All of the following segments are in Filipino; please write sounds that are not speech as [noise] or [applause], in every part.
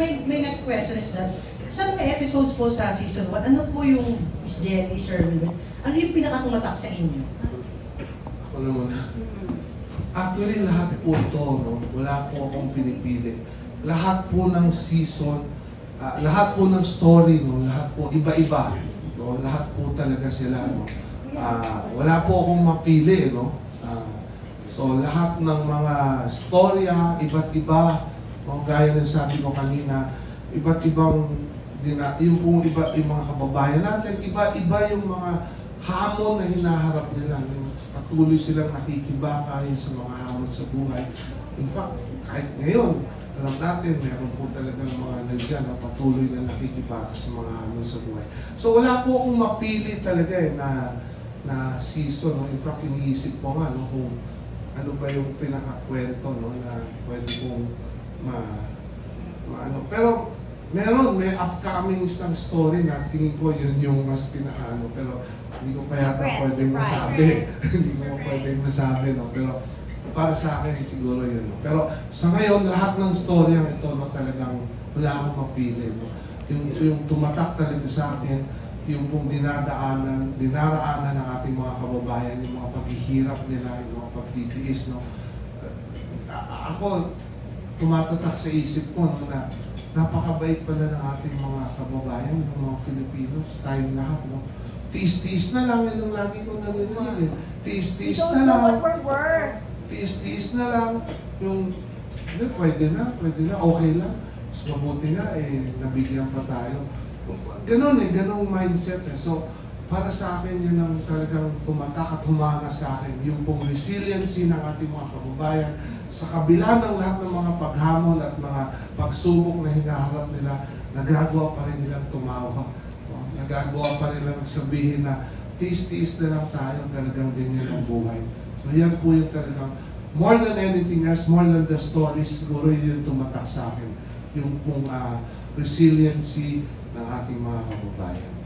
my, my next question is that, sa mga episodes po sa season 1, ano po yung Miss Jenny, Sir Wilmer, ano yung pinakatumatak sa inyo? Ako naman. Actually, lahat po ito, no? wala po akong pinipili. Lahat po ng season, ah, lahat po ng story, no? lahat po iba-iba. No? Lahat po talaga sila. No? Ah, wala po akong mapili. No? Ah, so, lahat ng mga storya, iba't iba, no? gaya ng sabi ko kanina, iba't ibang dina, yung pong iba, yung mga kababayan natin, iba-iba yung mga hamon na hinaharap nila. Patuloy silang nakikibakay sa mga hamon sa buhay. In fact, kahit ngayon, alam natin, meron po talaga mga nandiyan na patuloy na nakikibaka sa mga hamon sa buhay. So wala po akong mapili talaga eh, na na season. No? In fact, iniisip ko nga no, kung ano ba yung pinakakwento no, na pwede kong ma, maano. Pero meron, may upcoming isang story na tingin ko yun yung mas pinakaano. Pero hindi ko pa yata pwedeng masabi. [laughs] hindi ko pa pwedeng masabi. No? Pero para sa akin, siguro yun. No? Pero sa ngayon, lahat ng story ang ito, no, talagang wala akong mapili. No? Yung, yung tumatak talaga sa akin, yung pong dinadaanan, dinaraanan ng ating mga kababayan, yung mga paghihirap nila, yung mga pagtitiis, no? A- ako, tumatatak sa isip ko, no, na napakabait pala ng ating mga kababayan, ng mga Filipinos, tayong lahat, no? Tiis-tiis na lang, yun ang lagi ko narinig, eh. Don't na lang, tiis-tiis na lang, yung, hindi, pwede na, pwede na, okay lang. Mas mabuti nga, eh, nabigyan pa tayo. Ganon eh, ganong mindset eh. So, para sa akin, yun ang talagang tumatak at humanga sa akin. Yung pong resiliency ng ating mga kababayan sa kabila ng lahat ng mga paghamon at mga pagsubok na hinaharap nila, nagagawa pa rin nilang tumawa. No? Nagagawa pa rin nilang sabihin na tiis-tiis na lang tayo, talagang ganyan ang buhay. So yan po yung talagang, more than anything else, more than the stories, siguro yun yung tumatak sa akin. Yung pong ah, resiliency ng ating mga kababayan.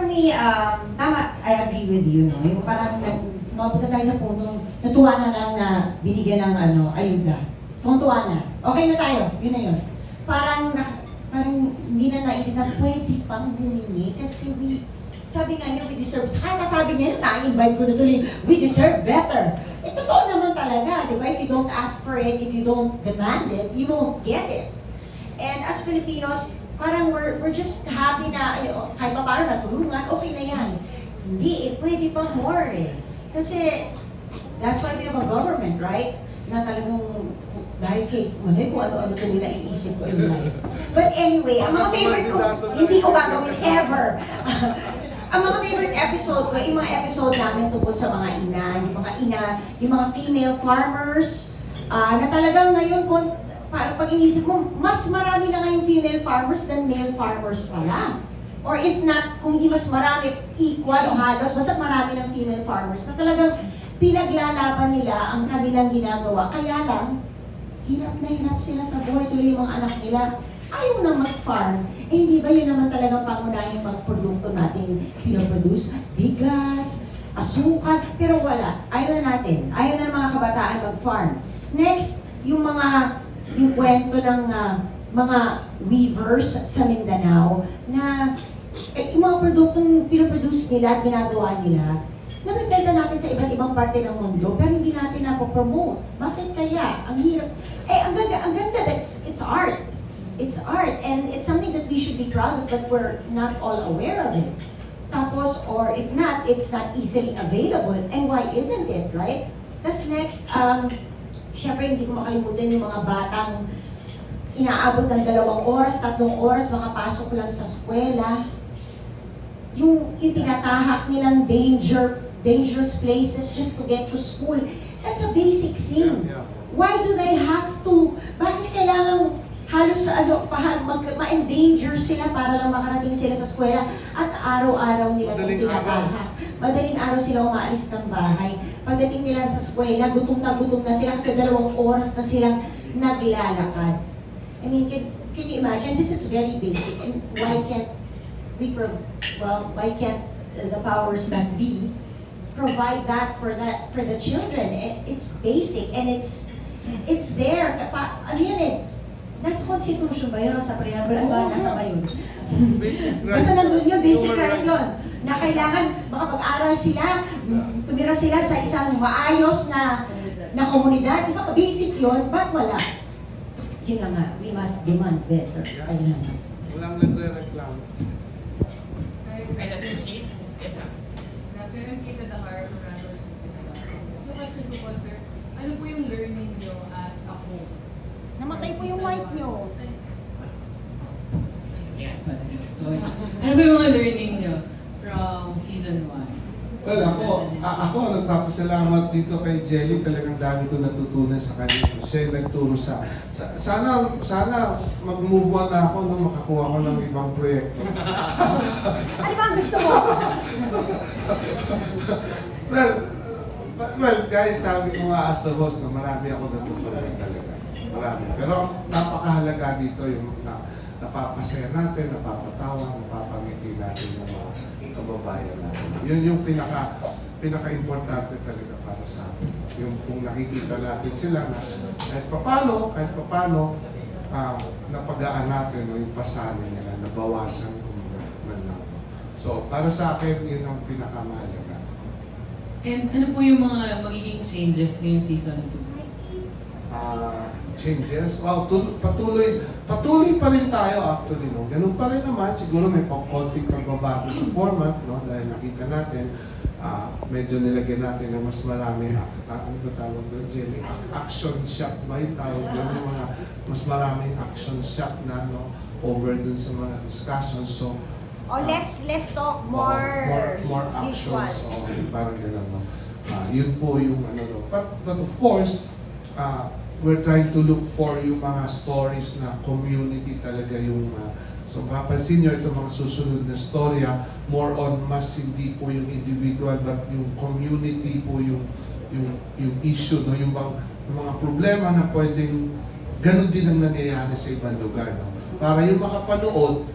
For me, um, tama, I agree with you, no? Yung parang mapunta tayo sa puntong natuwa na lang na binigyan ng ano, ayuda. Tuwa na. Okay na tayo, yun na yun. Parang, na, parang hindi na naisip na pwede pang humingi kasi we, sabi nga niya, we deserve, ha, sasabi niya, na-invite ko na tuloy, we deserve better. Eh, totoo naman talaga, di ba? If you don't ask for it, if you don't demand it, you won't get it. And as Filipinos, parang we're, we're just happy na ay, oh, kahit pa paano natulungan, okay na yan. Hindi eh, pwede pa more eh. Kasi that's why we have a government, right? Na talagang dahil kay, ano kung ano-ano tuloy na iisip ko in life. But anyway, ang mga favorite ko, hindi ko gagawin ever. [laughs] ang mga favorite episode ko, yung mga episode namin tungkol sa mga ina, yung mga ina, yung mga female farmers, ah, na talagang ngayon, parang pag inisip mo, mas marami na ngayong female farmers than male farmers pala. Or if not, kung hindi mas marami, equal o halos, basta marami ng female farmers na talagang pinaglalaban nila ang kanilang ginagawa. Kaya lang, hirap na hirap sila sa buhay, tuloy yung mga anak nila. Ayaw na mag-farm. Eh, hindi ba yun naman talagang pangunahing mga produkto natin pinoproduce? Bigas, asukal, pero wala. Ayaw na natin. Ayaw na mga kabataan mag-farm. Next, yung mga, yung kwento ng ah, mga weavers sa Mindanao na eh, yung mga produktong pinoproduce nila at ginagawa nila, nabibenta natin sa iba't ibang parte ng mundo, pero hindi natin napopromote. Bakit kaya? Ang hirap. Eh, ang ganda, ang ganda, that's, it's art. It's art, and it's something that we should be proud of, but we're not all aware of it. Tapos, or if not, it's not easily available. And why isn't it, right? Tapos next, um, syempre hindi ko makalimutan yung mga batang inaabot ng dalawang oras, tatlong oras, makapasok lang sa eskwela. Yung, yung tinatahak nilang danger, dangerous places just to get to school. That's a basic thing. Why do they have to? Bakit kailangan halos sa ano, pa, mag, ma-endanger sila para lang makarating sila sa eskwela at araw-araw nila Madaling tinatahak. Madaling araw sila umaalis ng bahay. Pagdating nila sa eskwela, gutom na gutom na sila kasi dalawang oras na silang naglalakad. I mean, can, can you imagine? This is very basic. And why can't we, well, why can't the powers that be provide that for that for the children? It- It's basic and it's It's there. Ano yan eh? Nasa Constitution ba yun o sa preamble? Ano ba? Nasa ba yun? Basic right. Basta nandun yun, basic Human right rights. yun. Na kailangan makapag-aral sila, tumira sila sa isang maayos na na komunidad. Di ba basic yun? Ba't wala? Yun na nga, we must demand better. Ayun na nga. Walang nagre-reklamo. And as you see, yes sir. Reverend Kita Dahar, Reverend Yung question ko po, sir, ano po yung learning nyo as a host? Namatay po yung white nyo. Yeah. So, ano po yung mga learning nyo from season 1? Well, ako, a- ako nagpapasalamat dito kay Jelly. Talagang dami ko natutunan sa kanya. Siya yung nagturo sa, sa sana, sana mag-move on ako nung makakuha ko ng ibang proyekto. [laughs] Ano ba ang gusto mo? [laughs] Well, well, guys, sabi ko nga as a host na marami ako natutunan talaga. Marami. Pero napakahalaga dito yung na, napapasaya natin, napapatawa, napapangiti natin ng mga kababayan natin. Yun yung pinaka pinaka-importante talaga para sa atin. Yung kung nakikita natin sila na kahit papano, kahit papano, uh, napagaan natin o yung pasanin nila, nabawasan kung man lang. So, para sa akin, yun ang pinakamahalaga. And ano po yung mga magiging changes ngayong season 2? ah, changes. Wow, tul- patuloy, patuloy pa rin tayo actually, no? Ganun pa rin naman, siguro may konting pagbabago sa format, no? Dahil nakita natin, ah, medyo nilagyan natin na mas marami, ah, ano ba tawag doon, Jenny? Ac- Action shot ba yung tawag doon? Yung mga, mas maraming action shot na, no? Over dun sa mga discussions. So, O less less talk, more, more, more visual. actions. Oh, parang gano'n, no? Ah, yun po yung ano, no? But, but of course, ah, we're trying to look for yung mga stories na community talaga yung ah, so mapapansin nyo itong mga susunod na storya. More on mas hindi po yung individual but yung community po yung yung yung issue no? Yung bang yung mga problema na pwedeng ganun din ang nangyayari sa ibang lugar no? Para yung makapanood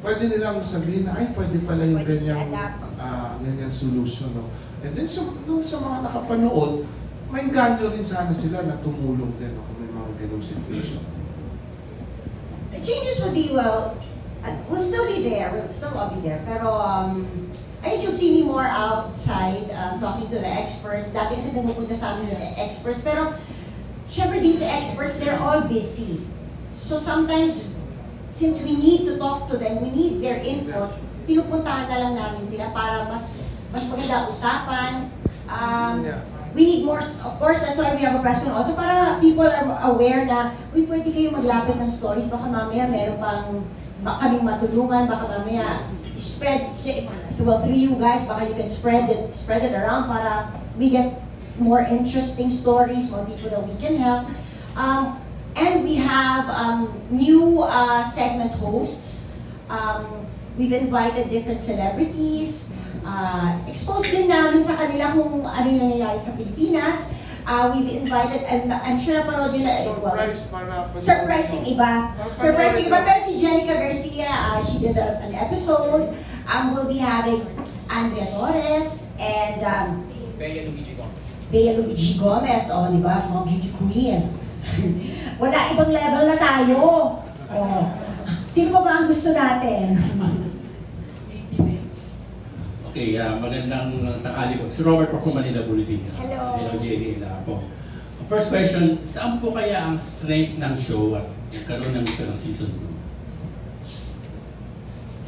pwede nilang sabihin na ay pwede pala yung Pwede ganyang i-adapt. ah ganyan solution no? And then sa doon sa mga nakapanood may ganyo rin sana sila na tumulong din no, kung may mga ganung situation. The changes would be, well, uh, will still be there, will still all be there. Pero, um, I guess you'll see me more outside, um, talking to the experts. Dati kasi pumupunta sa amin sa experts. Pero, syempre these experts, they're all busy. So sometimes, since we need to talk to them, we need their input, pinupuntahan na lang namin sila para mas mas maganda usapan. Um, Yeah. we need more, of course, that's why we have a press con also para people are aware na, uy, pwede kayo maglapit ng stories, baka mamaya meron pang baka kaming matulungan, baka mamaya spread, well, through you guys, baka you can spread it, spread it around para we get more interesting stories, more people that we can help. Um, and we have um, new uh, segment hosts. Um, we've invited different celebrities. Uh, expose din namin sa kanila kung ano yung nangyayari sa Pilipinas. Uh, we've invited, and I'm sure napanood yun na, well, Surprise para surprising iba. Surprising iba. Pero si Jenica Garcia, uh, she did a, an episode. Um, we'll be having Andrea Torres and um, Bea Luigi Gomez. Bea Luigi Gomez, o, di ba? Mga beauty queen. [laughs] Wala ibang level na tayo. Oh. Sino pa ba ang gusto natin? [laughs] Okay, ah, magandang tanghali po. Si Robert po from Manila Bulletin. Hello. Hello, JD. Hello po. First question, saan po kaya ang strength ng show at nagkaroon ng ito ng season 2?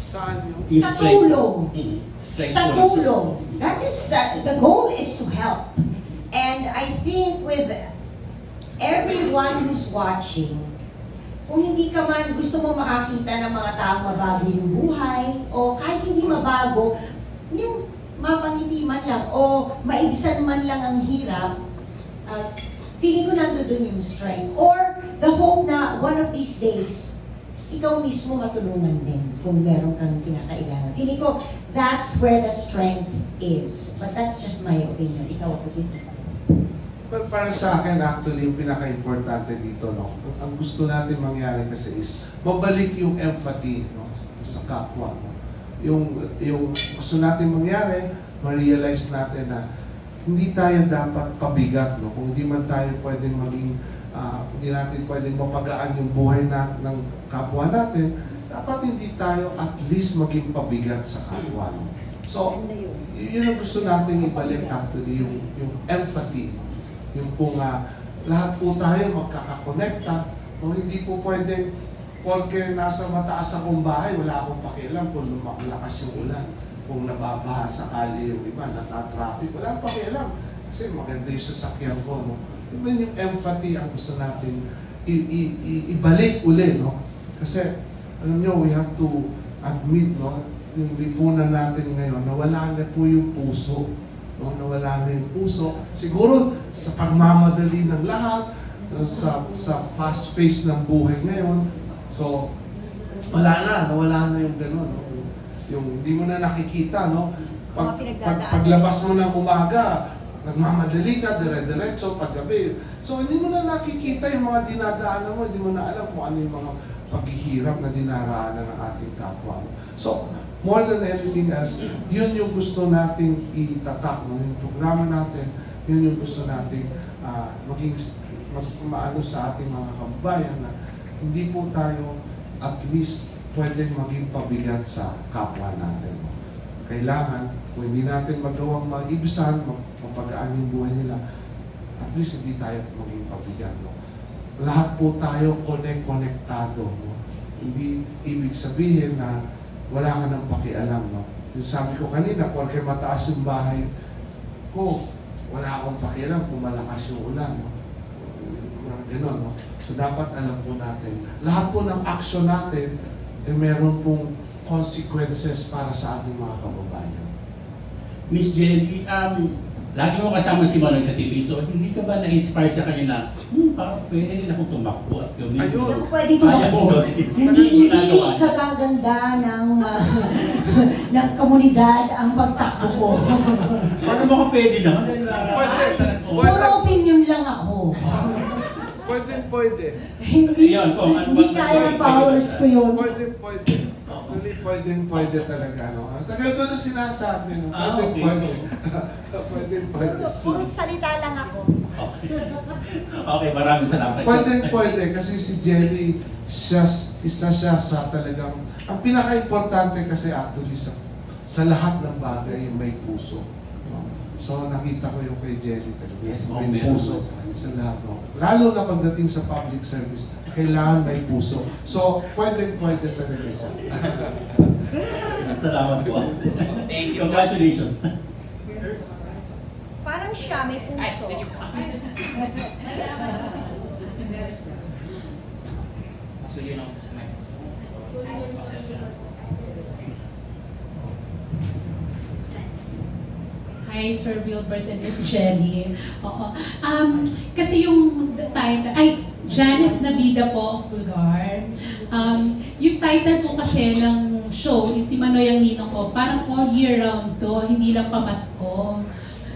Saan yung Sa strength- tulong. Mm, strength Sa po ng show. tulong. That is the, the goal is to help. And I think with everyone who's watching, kung hindi ka man gusto mo makakita ng mga taong mabago yung buhay, o kahit hindi mabago, yung mapangiti man lang, o maibsan man lang ang hirap, uh, feeling ko nandun yung strength. Or the hope na one of these days, ikaw mismo matulungan din kung meron kang kinakailangan. Feeling ko, that's where the strength is. But that's just my opinion. Ikaw, opinion. Well, para sa akin, actually, yung pinaka-importante dito, no, ang gusto natin mangyari kasi is, mabalik yung empathy no, sa kapwa. No. Yung, yung gusto natin mangyari, ma-realize natin na hindi tayo dapat pabigat. No? Kung hindi man tayo pwedeng maging ah, hindi natin pwedeng mapagaan yung buhay na, ng kapwa natin, dapat hindi tayo at least maging pabigat sa kapwa. no? So, yun. ang gusto natin ibalik actually, yung, yung empathy. Yung po nga, lahat po tayo magkakakonekta, o hindi po pwedeng, porque nasa mataas akong bahay, wala akong pakialam kung lumalakas yung ulan, kung nababaha sa kali yung iba, nata-traffic, wala akong pakialam. Kasi maganda yung sasakyan ko, no? Even yung empathy ang gusto natin i- i- i- ibalik uli, no? Kasi, alam nyo, we have to admit, no? Yung lipunan natin ngayon, nawala na po yung puso. No? Nawala na yung puso. Siguro, sa pagmamadali ng lahat, sa, sa fast pace ng buhay ngayon, so, wala na, nawala na yung gano'n. No? Yung, yung hindi mo na nakikita, no? Pag, pag, paglabas mo ng umaga, nagmamadali ka, dire-diretso, paggabi. So, hindi mo na nakikita yung mga dinadaanan mo, hindi mo na alam kung ano yung mga paghihirap na dinaraanan ng ating kapwa. So, more than anything else, yun yung gusto nating itatak, no? yung programa natin, yun yung gusto nating ah, maging mag, maano sa ating mga kababayan na hindi po tayo at least pwedeng maging pabigat sa kapwa natin. Kailangan, kung hindi natin magawang maibisan, mapagaan yung buhay nila, at least hindi tayo maging pabigat. No? Lahat po tayo connect-connectado. No? Hindi ibig sabihin na wala ka nang pakialam. No? Yung sabi ko kanina, porque mataas yung bahay ko, wala akong pakialam kung malakas yung ulan. No? Ganon, no? So dapat alam po natin, lahat po ng action natin, eh meron pong consequences para sa ating mga kababayan. Miss Jenny, um, lagi mo kasama si Manong sa TV, so hindi ka ba na-inspire sa kanya na, hmm, parang pwede rin akong tumakbo at gawin Ayun. Hindi ako pwede tumakbo. Hindi, hindi nagawa? kagaganda ng, ah, [laughs] ng komunidad ang pagtakbo ko. Paano mo ka pwede naman? Pwede. nakakatawa. Puro opinion lang ako. Pwede. Hindi, Ayun, kung ano hindi ba- kaya ng powers ko yun. Pwede, pwede. Actually, pwede, pwede talaga. No? Ang Tagal ko na sinasabi. No? Ah, Pwede, okay. pwede. [laughs] pwede, pwede. Puro, puro salita lang ako. Okay. okay, maraming salamat. Pwede, pwede. Kasi si Jelly, siya, isa siya sa talagang, ang pinaka-importante kasi actually sa, sa lahat ng bagay may puso. So nakita ko yung kay Jelly talaga. Yes, may meron puso sa lahat. No? Lalo na pagdating sa public service, kailangan may puso. So, pwede, pwede talaga siya. [laughs] Salamat po. Thank you. Congratulations. Parang siya may Ay, you po. [laughs] So yun ang sa Hi, Sir Wilbert and Miss Jelly. Oo. Um, kasi yung title, ay, Janice Nabida po of Bulgar. Um, yung title po kasi ng show is si Manoy ang Ninong ko. Parang all year round to, hindi lang pamasko.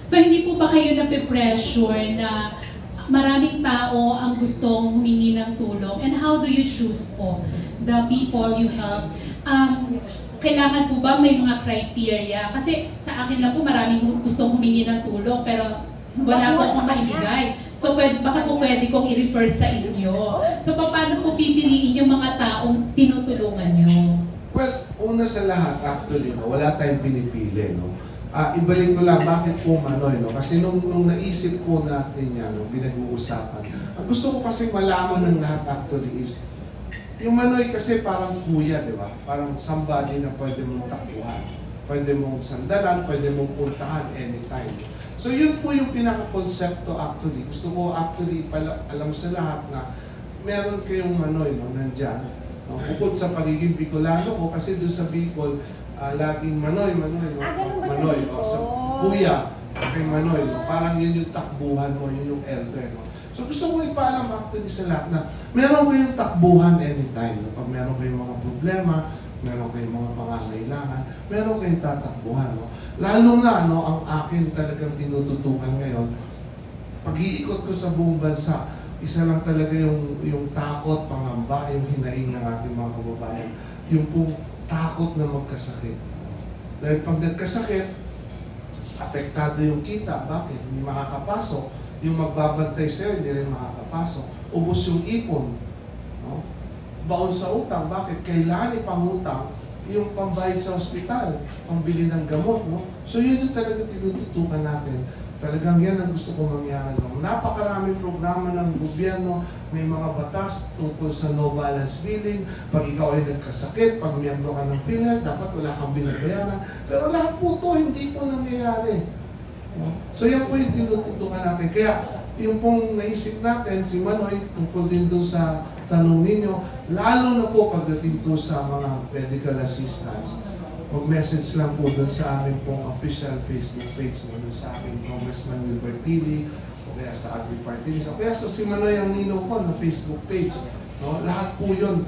So hindi po ba kayo nape-pressure na maraming tao ang gustong humingi ng tulong? And how do you choose po the people you help? Um, kailangan po ba may mga criteria? Kasi sa akin lang po maraming gustong humingi ng tulong pero wala po akong maibigay. So pwede, baka po pwede kong i-refer sa inyo. So paano po pipiliin yung mga taong tinutulungan nyo? Well, una sa lahat, actually, no, wala tayong pinipili. No? Ah, ibalik ko lang, bakit po Manoy? No? Kasi nung, nung naisip po natin yan, no, pinag-uusapan, ang gusto ko kasi malaman ng lahat actually is, yung Manoy kasi parang kuya, di ba? Parang somebody na pwede mong takbuhan. Pwede mong sandalan, pwede mong puntahan anytime. So yun po yung pinaka-konsepto actually. Gusto ko actually pala, alam sa lahat na meron kayong Manoy no, nandyan. No? Bukod sa pagiging Bicolano ko, kasi doon sa Bicol, ah, laging Manoy, Manoy. No? Ah, ganun ba sa Manoy, Bicol? oh, sa kuya, kay Manoy. No? Parang yun yung takbuhan mo, yun yung elder. No? So gusto ko ipaalam actually sa lahat na meron kayong takbuhan anytime. No? Pag meron kayong mga problema, meron kayong mga pangangailangan, meron kayong tatakbuhan. No? Lalo na, no, ang akin talagang tinututukan ngayon, pag-iikot ko sa buong bansa, isa lang talaga yung, yung takot, pangamba, yung hinaing ng ating mga kababayan. Yung pong takot na magkasakit. Dahil pag nagkasakit, apektado yung kita. Bakit? Hindi makakapasok. Yung magbabantay sa'yo, hindi rin makakapasok. Ubus yung ipon. No? Baon sa utang. Bakit? Kailangan ipangutang yung pambayad sa ospital, pambili ng gamot. No? So yun yung talaga tinututukan natin. Talagang yan ang gusto ko mangyari. No? Napakaraming programa ng gobyerno, may mga batas tungkol sa no balance billing. Pag ikaw ay nagkasakit, pag miyembro ka ng PhilHealth, dapat wala kang binabayaran. Pero lahat po to hindi po nangyayari. So yan po yung tinututukan natin. Kaya yung pong naisip natin, si Manoy, tungkol din doon sa tanong ninyo, lalo na po pagdating po sa mga medical assistance, mag-message lang po doon sa amin pong official Facebook page, doon sa aking Congressman Wilbert Tilly, o kaya sa Agri Party o kaya sa si Manoy ang ninong ko na Facebook page. No? Lahat po yun,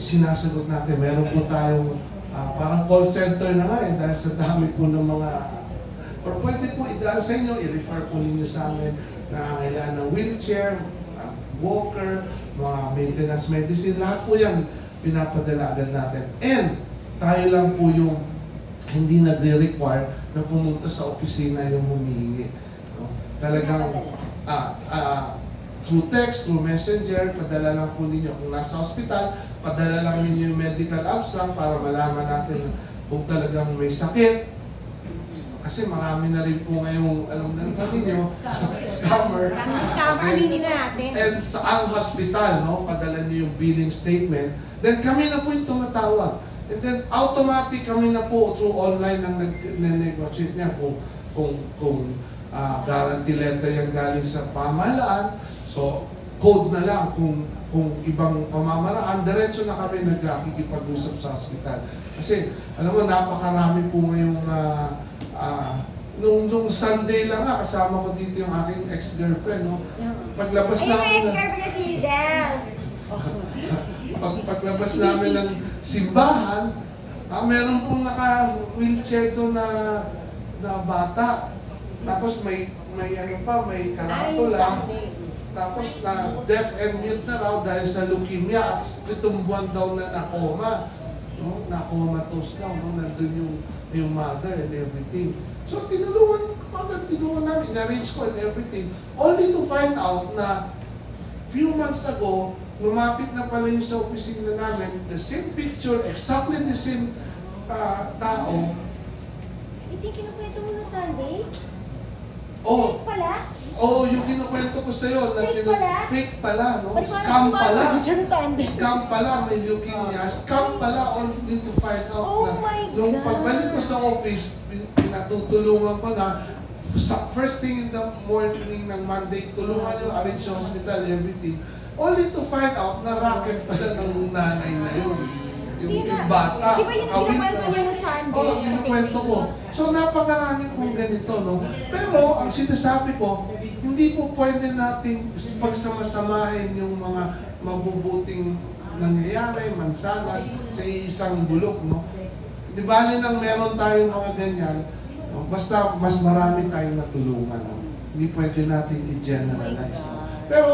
sinasagot natin. Meron po tayong ah, parang call center na nga eh, dahil sa dami po ng mga Or pwede po idaan sa inyo, i-refer po ninyo sa amin na kailangan ng wheelchair, uh, walker, mga maintenance medicine, lahat po yan pinapadala natin. And tayo lang po yung hindi nagre-require na pumunta sa opisina yung humihingi. No? Talagang ah, ah, through text, through messenger, padala lang po ninyo. Kung nasa hospital, padala lang ninyo yung medical abstract para malaman natin kung talagang may sakit, kasi marami na rin po ngayong, alam na natin nyo, scammer. Maraming scammer, aminin na natin. And sa ang hospital, no, padala niyo yung billing statement, then kami na po yung tumatawag. And then automatic kami na po through online ang nag-negotiate niya kung kung kung ah, guarantee letter yung galing sa pamahalaan. So code na lang kung kung ibang pamamaraan, diretso na kami nagkikipag-usap sa hospital. Kasi alam mo, napakarami po ngayong ah, ah, nung, nung Sunday lang nga, kasama ko dito yung aking ex-girlfriend, no? Paglabas Ay, namin may ng, ex-girlfriend niya si Del. [laughs] pag, paglabas namin ng simbahan, ah, meron pong naka-wheelchair doon na, na bata. Tapos may, may ano pa, may Ay, karatula. Sunday. Tapos na deaf and mute na raw dahil sa leukemia at pitong buwan daw na nakoma. No? Nakomatose daw, no? Nandun yung, yung mother and everything. So tinulungan, kapag tinulungan namin, na-arrange ko and everything. Only to find out na few months ago, lumapit na pala yung sa opisina namin, the same picture, exactly the same ah, tao. Yung kinukwento mo na Sunday? Oh, Fake pala? oh, yung kinukwento ko sa'yo, na Fake pala? fake pala, no? Scam pala. Sunday. Scam pala, may leukemia. Scam pala, only to find out Oh na my nung God. pagbalik ko sa office, pin- pinatutulungan ko na sa first thing in the morning ng Monday, tulungan yung arrange sa hospital, everything. Only to find out na racket pala ng nanay na yun. Yung, Di yung bata. Di ba yun ang Kawit kinakwento na. niya no Sunday Oo, sa kinukwento ko. So napakarami pong ganito, no? Pero ang sinasabi ko, hindi po pwede nating pagsamasamahin yung mga mabubuting nangyayari, mansanas, sa isang bulok, no? Di ba nang meron tayong mga ganyan, no? basta mas marami tayong natulungan, no? Hindi pwede natin i-generalize. no? Pero,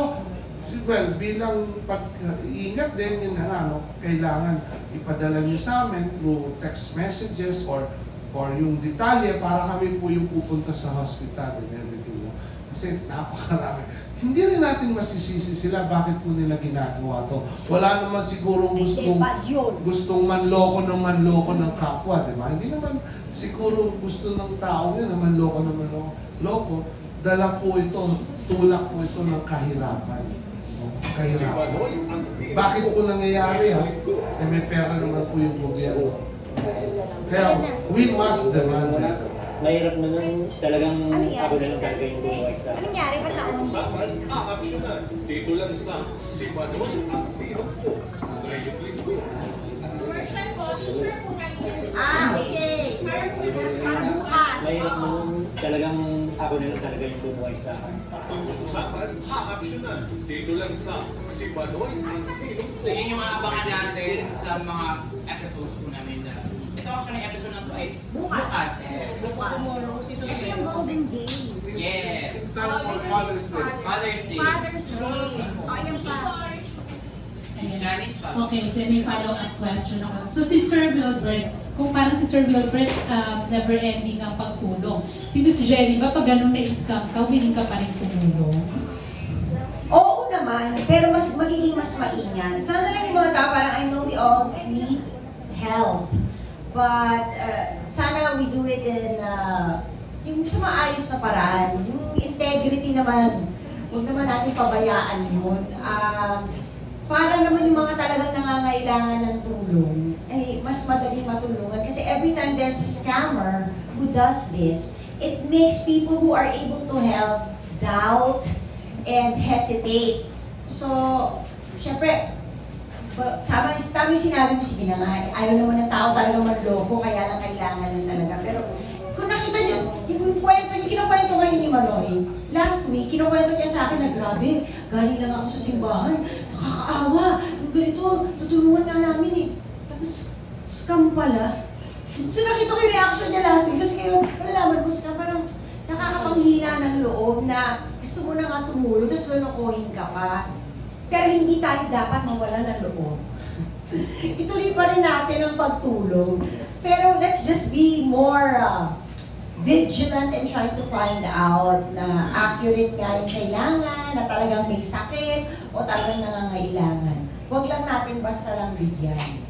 well, bilang pag-iingat din yun na nga, no? kailangan ipadala nyo sa amin through text messages or or yung detalye para kami po yung pupunta sa hospital and everything. No? Kasi napakarami. Hindi rin natin masisisi sila bakit po nila ginagawa to. Wala naman siguro gustong gustong manloko ng manloko ng kapwa, di ba? Hindi naman siguro gusto ng tao yun na manloko ng manloko. Loko, dala po ito, tulak po ito ng kahirapan. Kahirapan. Bakit po nangyayari ha? Eh may pera naman po yung gobyerno. Kaya we must demand better. Mahirap na nung talagang Ano yan? ako na lang talaga yung bubuhay sa Anong nangyari? Ba't naon? Aaksyonan dito lang sa Simanol at Pinok po. Ngayong linggo. Ah, okay. Para bukas. Mahirap na nung talagang ako na lang talaga yung bubuhay sa akin. Usapan, aaksyonan dito lang sa Simanol at Pinok po. So yun yung mga abangan natin sa mga episodes po namin na ito actually episode na to ay Bukas. bukas. Yes. Ito yung Golden Days. Yes. Time for Father's Day. Father's Day. Father's Day. O. Janice pa. Okay, so may follow-up question ako. So si Sir Wilbert, kung parang si Sir Wilbert uh, never ending ang pagtulong. Si Miss Jenny, ba pag ganun na-scam ka, willing ka pa rin tumulong? Oo naman, pero mas magiging mas maingat. Sana lang yung mga tao, parang I know we all need help. But uh, sana we do it in uh, yung sa maayos na paraan. Yung integrity naman, huwag naman natin pabayaan yun. Um, para naman yung mga talagang nangangailangan ng tulong, eh, mas madali matulungan. Kasi every time there's a scammer who does this, it makes people who are able to help doubt and hesitate. So, syempre, ba- Tama, sinabi mo, sige na ayaw naman ng tao talaga manloko, kaya lang kailangan lang talaga. Pero kung nakita niyo, yung kwento, yung kinukwento ngayon ni Manoy, last week, kinukwento niya sa akin na grabe, galing lang ako sa simbahan, nakakaawa, yung ganito, tutulungan nga namin eh. Tapos, scam pala. So nakita ko yung reaction niya last week, kasi kayo, malalaman mo scam, parang nakakapanghina ng loob na gusto mo na nga tumulong, tapos lolokohin ka pa. Pero hindi tayo dapat mawala ng loob. Ituloy pa rin natin ang pagtulong. Pero let's just be more uh, vigilant and try to find out na accurate nga yung kailangan, na talagang may sakit o talagang nangangailangan. Huwag lang natin basta lang bigyan.